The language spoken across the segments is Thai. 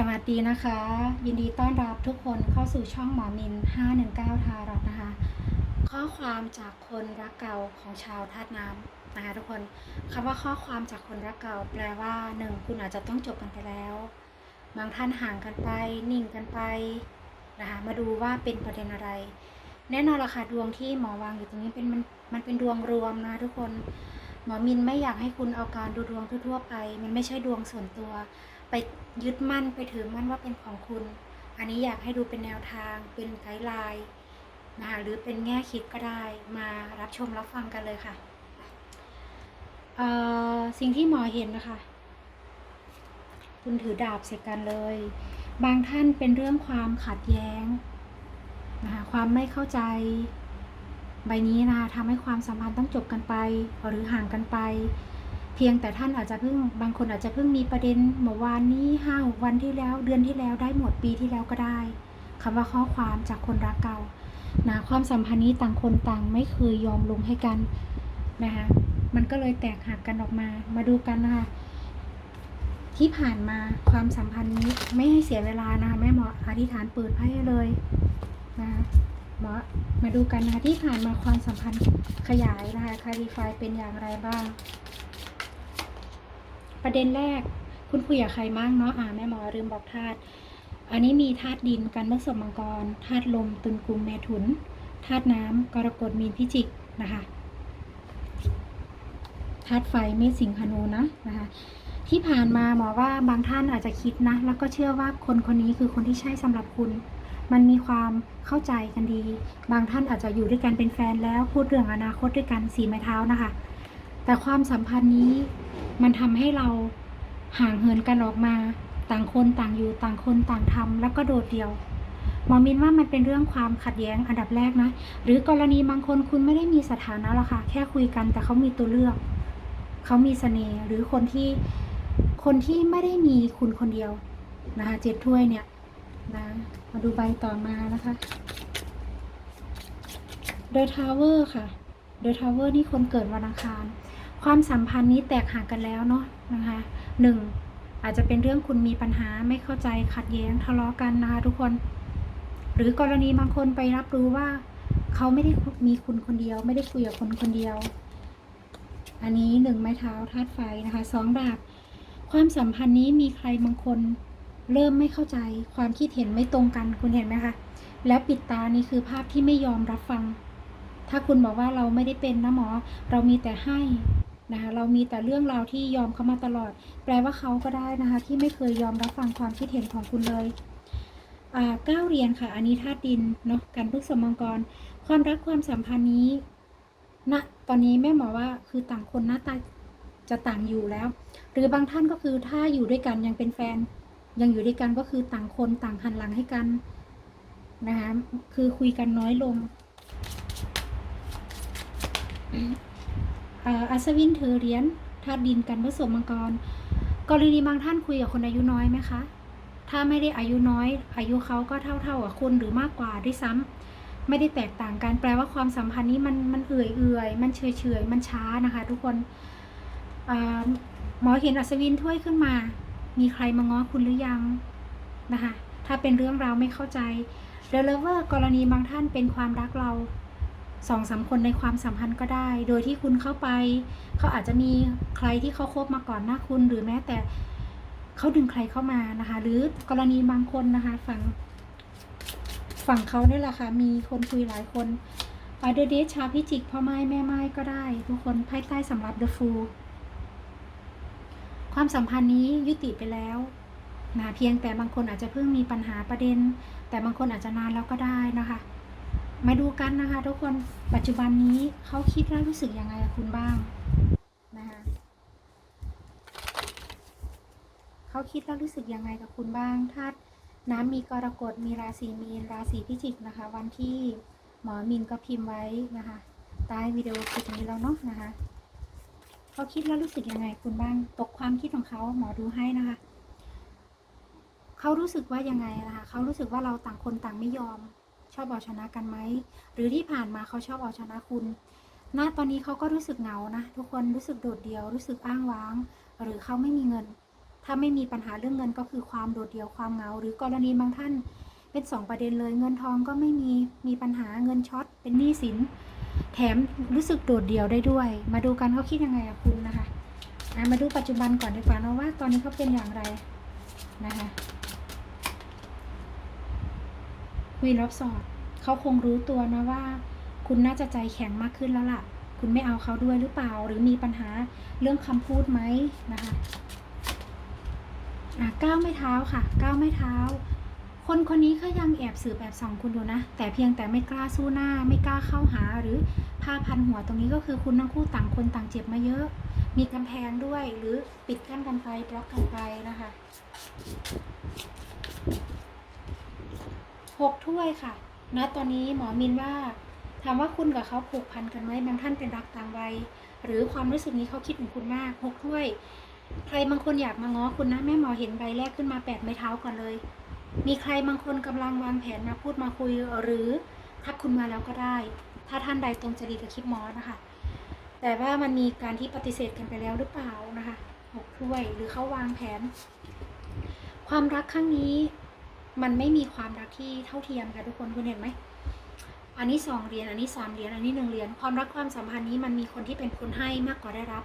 สวัสดีนะคะ ยินดีต้อนรับทุกคนเข้าสู่ช่องหมอมิน 519 ทารอตนะคะ ข้อความจากคนรักเก่าของชาวธาตุน้ำนะคะทุกคนคำว่าข้อความจากคนรักเก่า แปลว่าหนึ่งคุณอาจจะต้องจบกันไปแล้ว บางท่านห่างกันไปนิ่งกันไปนะคะมาดูว่าเป็นประเด็นอะไร แน่นอนละค่ะดวงที่หมอวางอยู่ตรงนี้เป็นมันมันเป็นดวงรวมนะทุกคนหมอมินไม่อยากให้คุณเอาการดูดวงทั่วๆไป มันไม่ใช่ดวงส่วนตัวไป ยึดมั่นไปถือมั่นว่าเป็นของคุณ อันนี้อยากให้ดูเป็นแนวทาง เป็นไกด์ไลน์นะคะหรือเป็นแง่คิดก็ได้มารับชมรับฟังกันเลยค่ะสิ่งที่หมอเห็นนะคะ คุณถือดาบเสกกันเลย บางท่านเป็นเรื่องความขัดแย้งนะคะความไม่เข้าใจใบนี้นะคะทำให้ความสัมพันธ์ต้องจบกันไป หรือห่างกันไป พียงแต่ท่านอาจจะเพิ่งบางคนอาจจะเพิ่งมีประเด็นเมื่อวานนี้ห้าวันที่แล้วเดือนที่แล้วได้หมดปีที่แล้วก็ได้คำว่าข้อความจากคนรักเก่านะความสัมพันธ์นี้ต่างคนต่างไม่เคยยอมลงให้กันนะคะมันก็เลยแตกหักกันออกมามาดูกันนะคะที่ผ่านมาความสัมพันธ์นี้ไม่ให้เสียเวลานะคะแม่หมออธิษฐานเปิดไพ่เลยนะคะหมอมาดูกันนะคะที่ผ่านมาความสัมพันธ์ขยายนะคะคารีไฟเป็นอย่างไรบ้าง ประเด็นแรก คุณคุยกับใครบ้างเนาะอ่าแม่หมอลืมบอกธาตุอันนี้มีธาตุดินกันผสมมังกรธาตุลมตุลกุมเมถุนธาตุน้ำกรกฎมีนพิจิกนะคะธาตุไฟเมษสิงหนูนะนะคะที่ผ่านมาหมอว่าบางท่านอาจจะคิดนะ แล้วก็เชื่อว่าคนคนนี้คือคนที่ใช่สำหรับคุณ มันมีความเข้าใจกันดี บางท่านอาจจะอยู่ด้วยกันเป็นแฟนแล้วพูดเรื่องอนาคตด้วยกันสีไม้เท้านะคะ แต่ความสัมพันธ์นี้มันทำให้เราห่างเหินกันออกมา ต่างคนต่างอยู่ต่างคนต่างทำแล้วก็โดดเดี่ยวหมอมินว่ามันเป็นเรื่องความขัดแย้งอันดับแรกนะ หรือกรณีบางคนคุณไม่ได้มีสถานะหรอกค่ะ แค่คุยกันแต่เขามีตัวเลือก เขามีเสน่ห์หรือคนที่คนที่ไม่ได้มีคุณคนเดียวนะคะเจ็ดถ้วยเนี่ยนะมาดูใบต่อมานะคะ The Tower ค่ะ The Tower นี่คนเกิดวันอังคาร ความสัมพันธ์นี้แตกห่างกันแล้วเนาะนะคะหนึ่งอาจจะเป็นเรื่องคุณมีปัญหาไม่เข้าใจขัดแย้งทะเลาะกันนะคะทุกคน หรือกรณีบางคนไปรับรู้ว่า เขาไม่ได้มีคุณคนเดียว ไม่ได้คุยกับคนคนเดียว อันนี้หนึ่งไม้เท้าธาตุไฟนะคะสองดาบความสัมพันธ์นี้มีใครบางคนเริ่มไม่เข้าใจความคิดเห็นไม่ตรงกันคุณเห็นไหมคะแล้วปิดตานี่คือภาพที่ไม่ยอมรับฟัง ถ้าคุณบอกว่าเราไม่ได้เป็นนะหมอ เรามีแต่ให้ นะคะเรามีแต่เรื่องราวที่ยอมเขามาตลอด แปลว่าเขาก็ได้นะคะ ที่ไม่เคยยอมรับฟังความคิดเห็นของคุณเลยเก้าเหรียญค่ะ อันนี้ธาตุดินเนาะการพฤกษมังกร ความรักความสัมพันธ์นี้ณตอนนี้แม่หมอว่าคือต่างคนหน้าตาจะต่างอยู่แล้ว หรือบางท่านก็คือถ้าอยู่ด้วยกันยังเป็นแฟน ยังอยู่ด้วยกันก็คือต่างคนต่างหันหลังให้กันนะคะคือคุยกันน้อยลง อัศวินถือเหรียญธาตุดินกันผสมมังกร กรณีบางท่านคุยกับคนอายุน้อยไหมคะ ถ้าไม่ได้อายุน้อย อายุเขาก็เท่าๆกับคุณหรือมากกว่าด้วยซ้ำไม่ได้แตกต่างกัน แปลว่าความสัมพันธ์นี้มันมันเอื่อยเอื่อยๆมันเฉยเฉยๆมันช้านะคะ ทุกคนหมอเห็นอัศวินถ้วยขึ้นมา มีใครมาง้อคุณหรือยังนะคะ ถ้าเป็นเรื่องราวไม่เข้าใจเดลเวอร์กรณีบางท่านเป็นความรักเรา สองสามคนในความสัมพันธ์ก็ได้ โดยที่คุณเข้าไป เขาอาจจะมีใครที่เขาคบมาก่อนหน้าคุณ หรือแม้แต่เขาดึงใครเข้ามานะคะ หรือกรณีบางคนนะคะฝั่งฝั่งเขาเนี่ยแหละค่ะมีคนคุยหลายคนอาเดเดชาพิจิกพ่อไม้แม่ไม้ก็ได้ ทุกคนไพ่ใต้สำหรับ The Fool ความสัมพันธ์นี้ยุติไปแล้วนะเพียงแต่บางคนอาจจะเพิ่งมีปัญหาประเด็น แต่บางคนอาจจะนานแล้วก็ได้นะคะ มาดูกันนะคะทุกคนปัจจุบันนี้เขาคิดและรู้สึกยังไงกับคุณบ้างนะคะเขาคิดและรู้สึกยังไงกับคุณบ้างถ้าน้ำมีกรกฎมีราศีมีนราศีพิจิกนะคะ วันที่หมอมินก็พิมพ์ไว้นะคะใต้วิดีโอคลิปนี้แล้วเนาะนะคะเขาคิดแล้วรู้สึกยังไงคุณบ้าง ตกความคิดของเขาหมอดูให้นะคะเขารู้สึกว่ายังไงนะคะเขารู้สึกว่าเราต่างคนต่างไม่ยอม ชอบเอาชนะกันไหมหรือที่ผ่านมาเขาชอบเอาชนะคุณณตอนนี้เขาก็รู้สึกเหงานะ ทุกคนรู้สึกโดดเดี่ยวรู้สึกอ้างว้าง หรือเขาไม่มีเงิน ถ้าไม่มีปัญหาเรื่องเงินก็คือความโดดเดี่ยวความเหงา หรือกรณีบางท่าน เป็นสองประเด็นเลยเงินทองก็ไม่มีมีปัญหาเงินช็อตเป็นหนี้สิน แถมรู้สึกโดดเดี่ยวได้ด้วย มาดูกันเขาคิดยังไงกับคุณนะคะอะมาดูปัจจุบันก่อนดีกว่านะว่าตอนนี้เขาเป็นอย่างไรนะคะ วีรอบสอดเขาคงรู้ตัวนะว่า คุณน่าจะใจแข็งมากขึ้นแล้วล่ะ คุณไม่เอาเขาด้วยหรือเปล่า หรือมีปัญหาเรื่องคำพูดไหมนะคะอะก้าวไม่เท้าค่ะ ก้าวไม่เท้า คนคนนี้ก็ยังแอบสืบแอบส่องคุณอยู่นะ แต่เพียงแต่ไม่กล้าสู้หน้า ไม่กล้าเข้าหาหรือผ้าพันหัวตรงนี้ก็คือคุณทั้งคู่ต่างคนต่างเจ็บมาเยอะ มีกำแพงด้วยหรือปิดกั้นกันไปบล็อกกันไปนะคะ หกถ้วยค่ะณตอนนี้หมอมินว่า ถามว่าคุณกับเขาผูกพันกันไหมบางท่านเป็นรักต่างวัย หรือความรู้สึกนี้เขาคิดถึงคุณมากหกถ้วย ใครบางคนอยากมาง้อคุณนะแม่หมอเห็นใบแรกขึ้นมาแปดไม้เท้าก่อนเลย มีใครบางคนกำลังวางแผนมาพูดมาคุยหรือทักคุณมาแล้วก็ได้ ถ้าท่านใดตรงจริตกับคลิปหมอนะคะ แต่ว่ามันมีการที่ปฏิเสธกันไปแล้วหรือเปล่านะคะหกถ้วยหรือเขาวางแผน ความรักครั้งนี้ มันไม่มีความรักที่เท่าเทียมค่ะทุกคนคุณเห็นไหมอันนี้สองเหรียญอันนี้สามเหรียญอันนี้หนึ่งเหรียญความรักความสัมพันธ์นี้มันมีคนที่เป็นคนให้มากกว่าได้รับ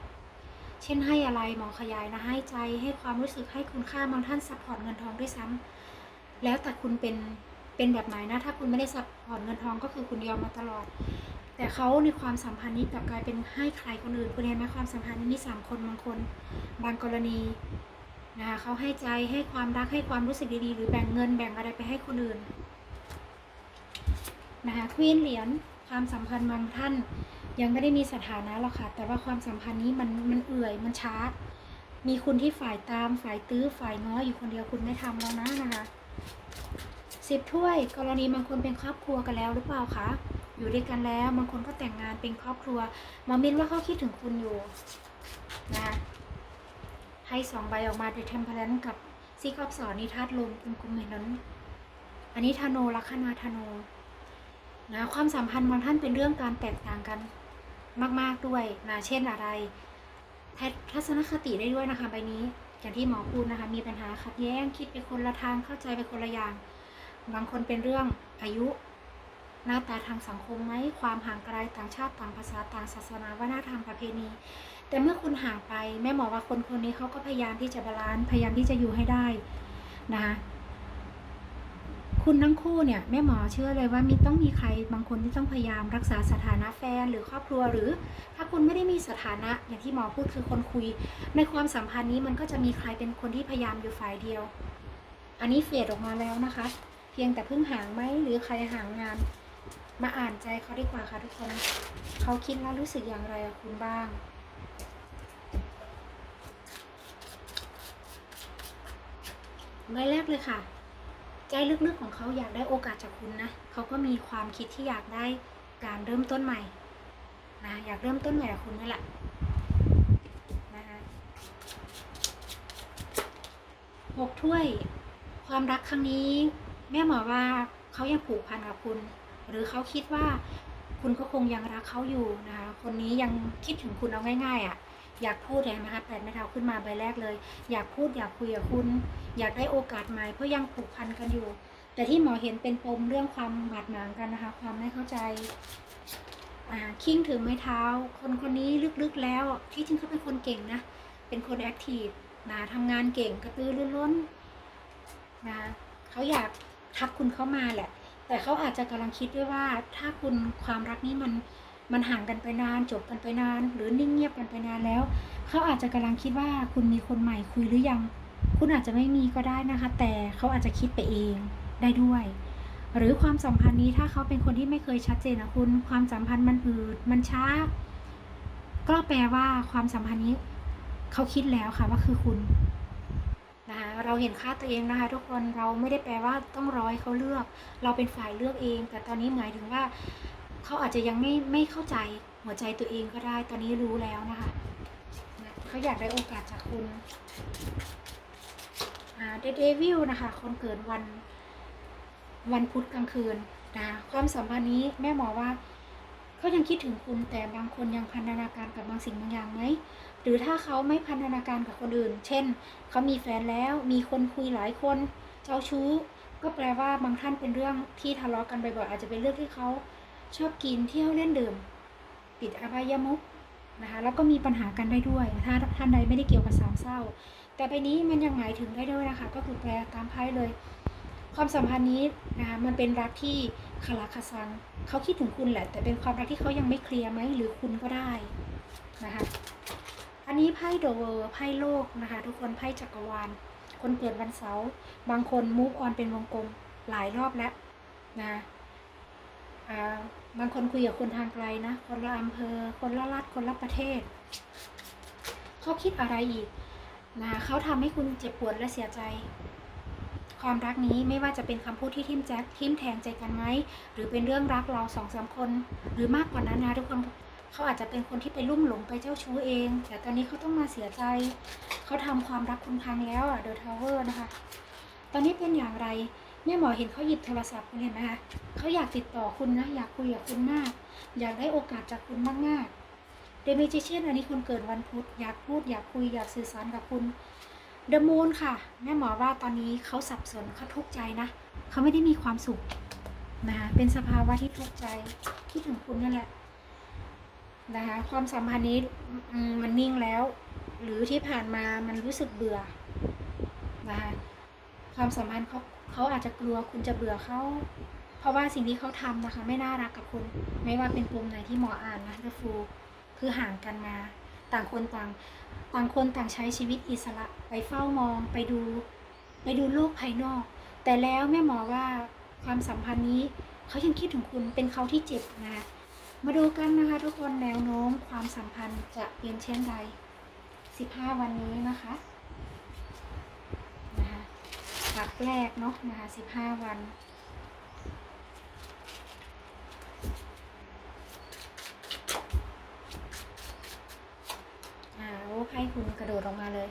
เช่นให้อะไรหมอขยายนะให้ใจให้ความรู้สึกให้คุณค่าบางท่านซัพพอร์ตเงินทองด้วยซ้ำแล้วแต่คุณเป็นเป็นแบบไหนนะ ถ้าคุณไม่ได้ซัพพอร์ตเงินทองก็คือคุณยอมมาตลอด แต่เขาในความสัมพันธ์นี้กลับกลายเป็นให้ใครคนอื่นคุณเห็นไหมความสัมพันธ์นี้มีสามคนบางคน บางกรณี นะคะเขาให้ใจให้ความรักให้ความรู้สึกดีๆ หรือแบ่งเงินแบ่งอะไรไปให้คนอื่นนะคะควีนเหรียญความสัมพันธ์บางท่าน ยังไม่ได้มีสถานะหรอกค่ะ แต่ว่าความสัมพันธ์นี้มันมันเอื่อยมันช้า มีคุณที่ฝ่ายตามฝ่ายตื้อฝ่ายง้ออยู่คนเดียวคุณไม่ทำแล้วนะนะคะสิบถ้วยกรณีบางคนเป็นครอบครัวกันแล้วหรือเปล่าคะอยู่ด้วยกันแล้วบางคนก็แต่งงานเป็นครอบครัวหมอมินว่าเขาคิดถึงคุณอยู่นะ ให้สองใบออกมาเดทเทมเพลนกับซีกอบสอนนิทาตลมคุณกุมเห็นนั้น อันนี้ธโนลัคนาธโนนะความสัมพันธ์บางท่านเป็นเรื่องการแตกต่างกันมาก ๆด้วยนะเช่นอะไรทัศทัศนคติได้ด้วยนะคะใบนี้ อย่างที่หมอพูดนะคะ มีปัญหาขัดแย้งคิดไปคนละทางเข้าใจไปคนละอย่าง บางคนเป็นเรื่องอายุ หน้าตาทางสังคมไหมความห่างไกลต่างชาติต่างภาษาต่างศาสนาวัฒนธรรมประเพณี แต่เมื่อคุณห่างไปแม่หมอว่าคนคนนี้เขาก็พยายามที่จะบาลานซ์พยายามที่จะอยู่ให้ได้นะคะคุณทั้งคู่เนี่ยแม่หมอเชื่อเลยว่ามีต้องมีใครบางคนที่ต้องพยายามรักษาสถานะแฟนหรือครอบครัวหรือ ถ้าคุณไม่ได้มีสถานะอย่างที่หมอพูดคือคนคุย ในความสัมพันธ์นี้มันก็จะมีใครเป็นคนที่พยายามอยู่ฝ่ายเดียว อันนี้เฟดออกมาแล้วนะคะ เพียงแต่เพิ่งห่างไหมหรือใครห่างงาน มาอ่านใจเขาดีกว่าค่ะทุกคนเขาคิดและรู้สึกอย่างไรกับคุณบ้าง ใบแรกเลยค่ะ ใจลึกๆของเขาอยากได้โอกาสจากคุณนะเขาก็มีความคิดที่อยากได้การเริ่มต้นใหม่นะอยากเริ่มต้นใหม่กับคุณนี่แหละนะคะหกถ้วย ความรักครั้งนี้ แม่หมอว่าเขายังผูกพันกับคุณ หรือเขาคิดว่าคุณก็คงยังรักเขาอยู่นะคะ คนนี้ยังคิดถึงคุณเอาง่าย ๆอะ่ะ อยากพูดเห็นไหมคะแปดไม้เท้าขึ้นมาใบแรกเลย อยากพูดอยากคุยกับคุณ อยากได้โอกาสใหม่เพราะยังผูกพันกันอยู่ แต่ที่หมอเห็นเป็นปมเรื่องความบาดหมางกันนะคะ ความไม่เข้าใจคิงถือไม้เท้า คนคนนี้ลึกๆแล้วที่จริงเขาเป็นคนเก่งนะ เป็นคนแอคทีฟนะทำงานเก่งกระตือรือร้นนะเขาอยากทักคุณเข้ามาแหละ แต่เขาอาจจะกำลังคิดด้วยว่าถ้าคุณความรักนี้มัน มันห่างกันไปนานจบกันไปนาน หรือนิ่งเงียบกันไปนานแล้ว เขาอาจจะกำลังคิดว่าคุณมีคนใหม่คุยหรือยัง คุณอาจจะไม่มีก็ได้นะคะ แต่เขาอาจจะคิดไปเองได้ด้วย หรือความสัมพันธ์นี้ถ้าเขาเป็นคนที่ไม่เคยชัดเจนนะคุณ ความสัมพันธ์มันอืดมันช้า ก็แปลว่าความสัมพันธ์นี้เขาคิดแล้วค่ะว่าคือคุณนะคะเราเห็นค่าตัวเองนะคะทุกคนเราไม่ได้แปลว่าต้องร้อยเขาเลือก เราเป็นฝ่ายเลือกเอง แต่ตอนนี้หมายถึงว่า เขาอาจจะยังไม่ไม่เข้าใจหัวใจตัวเองก็ได้ ตอนนี้รู้แล้วนะคะเขาอยากได้โอกาสจากคุณเดวิลนะคะ คนเกิดวันวันพุธกลางคืนนะความสัมพันธ์นี้แม่หมอว่าเขายังคิดถึงคุณแต่บางคนยังพันธนาการกับบางสิ่งบางอย่างไหมหรือถ้าเขาไม่พันธนาการกับคนอื่น เช่น เขามีแฟนแล้วมีคนคุยหลายคน เจ้าชู้ ก็แปลว่าบางท่านเป็นเรื่องที่ทะเลาะกันบ่อยๆอาจจะเป็นเรื่องที่เขา ชอบกินเที่ยวเล่นดื่มติดอบายมุขนะคะแล้วก็มีปัญหากันได้ด้วยถ้าท่านใดไม่ได้เกี่ยวกับสามเศร้า แต่ไปนี้มันยังหมายถึงได้ด้วยนะคะ ก็คือแปลตามไพ่เลย ความสัมพันธ์นี้นะคะมันเป็นรักที่คาราคาซังเขาคิดถึงคุณแหละ แต่เป็นความรักที่เขายังไม่เคลียร์ไหมหรือคุณก็ได้นะคะอันนี้ไพ่เดอะเวอร์ไพ่โลกนะคะ ทุกคนไพ่จักรวาล คนเกิดวันเสาร์บางคนมูฟออนเป็นวงกลมหลายรอบแล้วนะอ่า บางคนคุยกับคนทางไกลนะ คนละอำเภอ คนละรัฐ คนละประเทศ เขาคิดอะไรอีกนะเขาทำให้คุณเจ็บปวดและเสียใจ ความรักนี้ไม่ว่าจะเป็นคำพูดที่ทิมแจ๊กทิ่มแทงใจกันไหม หรือเป็นเรื่องรักเราสองสามคน หรือมากกว่านั้นนะทุกคนเขาอาจจะเป็นคนที่ไปลุ่มหลงไปเจ้าชู้เอง แต่ตอนนี้เขาต้องมาเสียใจ เขาทำความรักคุณพังแล้วอะเดอะทาวเวอร์นะคะ ตอนนี้เป็นอย่างไร แม่หมอเห็นเขาหยิบโทรศัพท์คุณเห็นไหมคะเขาอยากติดต่อคุณนะ อยากคุยกับคุณมาก อยากได้โอกาสจากคุณมากๆเดเมจิเชียนอันนี้คนเกิดวันพุธอยากพูดอยากคุยอยากสื่อสารกับคุณเดอะมูนค่ะ แม่หมอว่าตอนนี้เขาสับสนเขาทุกข์ใจนะเขาไม่ได้มีความสุขนะคะเป็นสภาวะที่ทุกข์ใจคิดถึงคุณนั่นแหละนะคะความสัมพันธ์นี้มันนิ่งแล้ว หรือที่ผ่านมามันรู้สึกเบื่อนะคะ ความสัมพันธ์เขาเขาอาจจะกลัวคุณจะเบื่อเขาเพราะว่าสิ่งที่เขาทำนะคะ ไม่น่ารักกับคุณ ไม่ว่าเป็นปมไหนที่หมออ่านนะเดฟูคือห่างกันมา ต่างคนต่างต่างคนต่างใช้ชีวิตอิสระไปเฝ้ามองไปดู ไปดูโลกภายนอก แต่แล้วแม่หมอว่าความสัมพันธ์นี้เขายังคิดถึงคุณเป็นเขาที่เจ็บนะคะมาดูกันนะคะทุกคนแนวโน้มความสัมพันธ์จะเปลี่ยนเช่นใด 15 วันนี้นะคะ หลักแรกเนาะนะคะ15วัน อ่าโอ้ไพ่คุณกระโดดออกมาเลย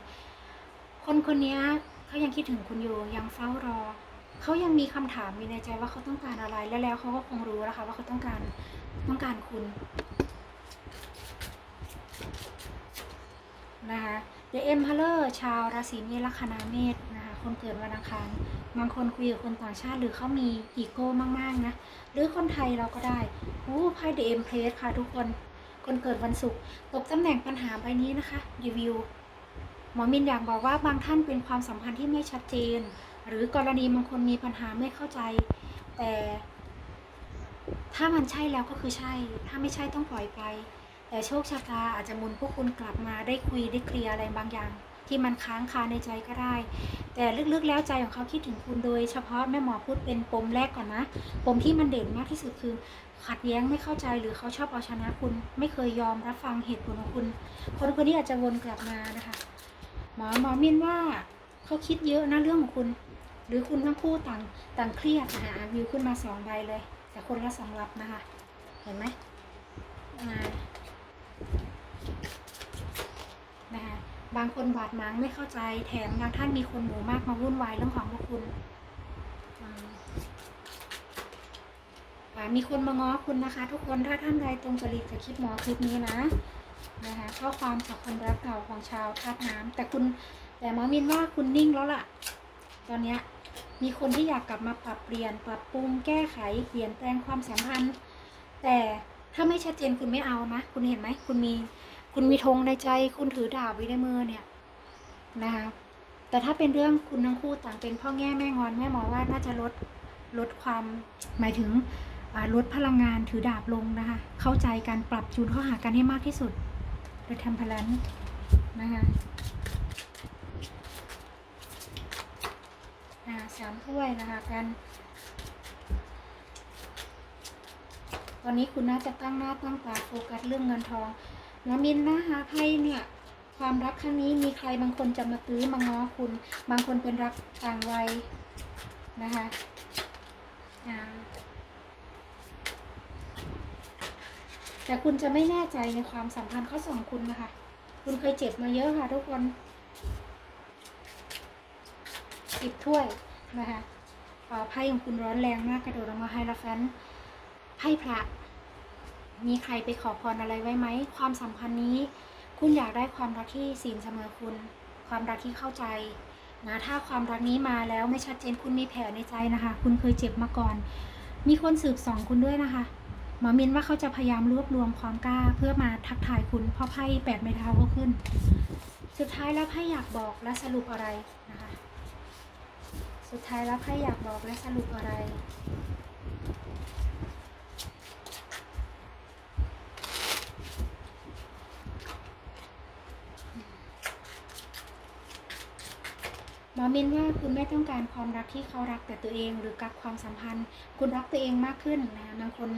คนคนนี้เขายังคิดถึงคุณอยู่ยังเฝ้ารอ เขายังมีคำถามอยู่ในใจว่าเขาต้องการอะไรและแล้วเขาก็คงรู้แล้วค่ะว่าเขาต้องการต้องการคุณนะคะ The Emperor ชาวราศีเมษลัคนาเมษ คนเกิดวันอังคารบางคนคุยกับคนต่างชาติหรือเขามีอีโก้มากๆนะ หรือคนไทยเราก็ได้โอ้ไพ่ The Empress ค่ะทุกคน คนเกิดวันศุกร์ตกตำแหน่งปัญหาใบนี้นะคะรีวิวหมอมินอยากบอกว่าบางท่านเป็นความสัมพันธ์ที่ไม่ชัดเจน หรือกรณีบางคนมีปัญหาไม่เข้าใจ แต่ ถ้ามันใช่แล้วก็คือใช่ ถ้าไม่ใช่ต้องปล่อยไป แต่โชคชะตาอาจจะมุนพวกคุณกลับมาได้คุยได้เคลียร์อะไรบางอย่าง ที่มันค้างคาในใจก็ได้ แต่ลึกๆแล้วใจของเขาคิดถึงคุณโดย เฉพาะแม่หมอพูดเป็นปมแรกก่อนนะปมที่มันเด่นมากที่สุดคือขัดแย้งไม่เข้าใจหรือเขาชอบเอาชนะคุณ ไม่เคยยอมรับฟังเหตุผลของคุณคนคนนี้อาจจะวนกลับมานะคะหมอหมอมินว่าเขาคิดเยอะนะเรื่องของคุณ หรือคุณทั้งคู่ต่างต่างเครียดนะคะวิวขึ้นมาสองใบเลย แต่คนละสองรับนะคะ เห็นไหมอ่า บางคนบาดหมางไม่เข้าใจแถมบางท่านมีคนหมู่มากมาวุ่นวายเรื่องของพวกคุณมีคนมาง้อคุณนะคะ ทุกคนถ้าท่านใดตรงจริตกับคลิปหมอคลิปนี้นะนะคะข้อความจากคนรักเก่าของชาวธาตุน้ำแต่คุณแต่หมอมินว่าคุณนิ่งแล้วล่ะ ตอนเนี้ยมีคนที่อยากกลับมาปรับเปลี่ยน ปรับปรุงแก้ไขเปลี่ยนแปลงความสัมพันธ์ แต่ถ้าไม่ชัดเจนคุณไม่เอานะ คุณเห็นไหมคุณมี คุณมีธงในใจ คุณถือดาบไว้ในมือเนี่ยนะคะแต่ถ้าเป็นเรื่องคุณทั้งคู่ต่างเป็นพ่อแง่แม่งอนแม่หมอว่าน่าจะลดลดความหมายถึงลดพลังงานถือดาบลงนะคะ เข้าใจการปรับจูนเข้าหากันให้มากที่สุดโดยทำพลันนะคะสามถ้วยนะคะกันตอนนี้คุณน่าจะตั้งหน้าตั้งตาโฟกัสเรื่องเงินทอง แล้วมินนะคะไพ่เนี่ย ความรักครั้งนี้มีใครบางคนจะมาตื้อมาง้อคุณ บางคนเป็นรักต่างวัยนะคะแต่คุณจะไม่แน่ใจในความสัมพันธ์เขาสองคุณนะคะ คุณเคยเจ็บมาเยอะค่ะทุกคนสิบถ้วยนะคะอ่าไพ่ของคุณร้อนแรงมากกระโดดออกมาไฮราฟันไพ่พระ มีใครไปขอพรอะไรไว้ไหม ความสัมพันธ์นี้ คุณอยากได้ความรักที่ศีลเสมอคุณ ความรักที่เข้าใจนะถ้าความรักนี้มาแล้วไม่ชัดเจนคุณมีแผลในใจนะคะ คุณเคยเจ็บมาก่อน มีคนสืบสองคุณด้วยนะคะหมอมินว่าเขาจะพยายามรวบรวมความกล้าเพื่อมาทักทายคุณเพราะไพ่แปดไม้เท้าก็ขึ้น สุดท้ายแล้วไพ่อยากบอกและสรุปอะไรนะคะ สุดท้ายแล้วไพ่อยากบอกและสรุปอะไร มอมินว่าคุณไม่ต้องการความรักที่เขารักแต่ตัวเองหรือกับความสัมพันธ์ คุณรักตัวเองมากขึ้นนะคะบางคน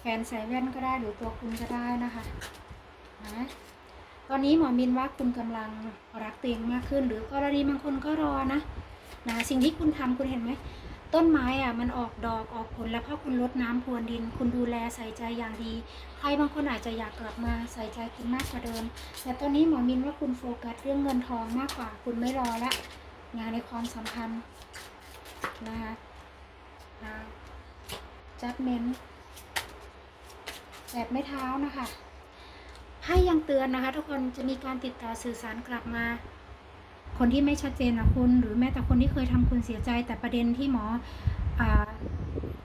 แฟนใส่แว่นก็ได้หรือตัวคุณก็ได้นะคะนะตอนนี้หมอมินว่าคุณกำลังรักตัวเองมากขึ้น หรือกรณีบางคนก็รอนะนะสิ่งที่คุณทำคุณเห็นไหม ต้นไม้อะมันออกดอกออกผลแล้วพราคุณรดน้ำพรวนดิน คุณดูแลใส่ใจอย่างดี ใครบางคนอาจจะอยากกลับมาใส่ใจคุณมากกว่าเดิม แต่ตอนนี้หมอมินว่าคุณโฟกัสเรื่องเงินทองมากกว่า คุณไม่รอละงานในความสัมพันธ์นะคะจัดเมนแบบไม่เท้านะคะไพ่ยังเตือนนะคะ ทุกคนจะมีการติดต่อสื่อสารกลับมา คนที่ไม่ชัดเจนนะคุณ หรือแม้แต่คนที่เคยทำคุณเสียใจ แต่ประเด็นที่หมออ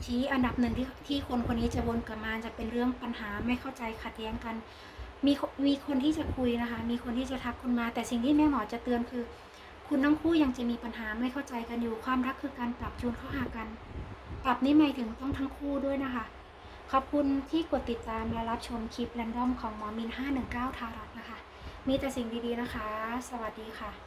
ชี้อันดับหนึ่งที่ที่คนคนนี้จะวนกลับมาจะเป็นเรื่องปัญหาไม่เข้าใจขัดแย้งกัน มีมีคนที่จะคุยนะคะ มีคนที่จะทักคุณมา แต่สิ่งที่แม่หมอจะเตือนคือ คุณทั้งคู่ยังจะมีปัญหาไม่เข้าใจกันอยู่ความรักคือการปรับจูนเข้าหากันปรับนี่หมายถึงต้องทั้งคู่ด้วยนะคะ ขอบคุณที่กดติดตามและรับชมคลิปแรนดอมของหมอมิน 519 ทารัตนะคะ มีแต่สิ่งดีๆนะคะ สวัสดีค่ะ